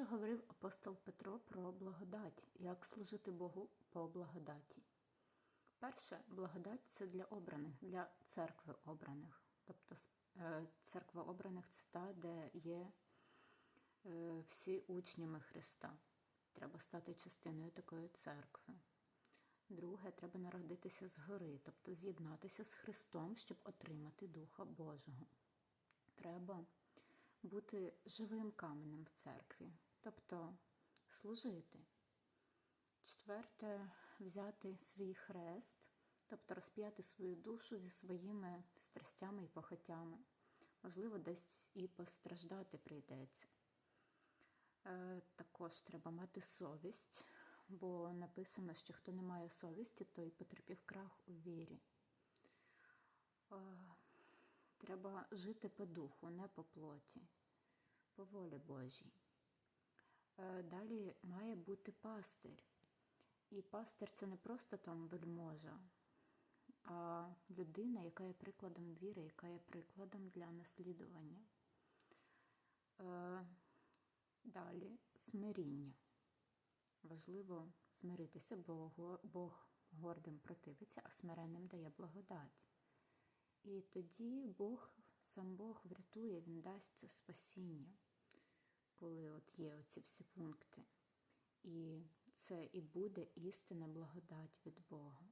що говорив апостол Петро про благодать, як служити Богу по благодаті. Перше, благодать це для обраних, для церкви обраних. Тобто е, церква обраних це та, де є е, всі учнями Христа. Треба стати частиною такої церкви. Друге, треба народитися згори, тобто з'єднатися з Христом, щоб отримати Духа Божого. Треба бути живим каменем в церкві, тобто служити. Четверте, взяти свій хрест, тобто розп'яти свою душу зі своїми страстями і похотями. Можливо, десь і постраждати прийдеться. Е, Також треба мати совість, бо написано, що хто не має совісті, той потерпів крах у вірі. Е, Треба жити по духу, не по плоті, по волі Божій. Е, Далі має бути пастир. І пастир це не просто там вельможа, а людина, яка є прикладом віри, яка є прикладом для наслідування. Е, Далі смиріння. Важливо смиритися, бо Бог гордим противиться, а смиренним дає благодать. І тоді Бог, сам Бог врятує, Він дасть це спасіння, коли от є оці всі пункти. І це і буде істина благодать від Бога.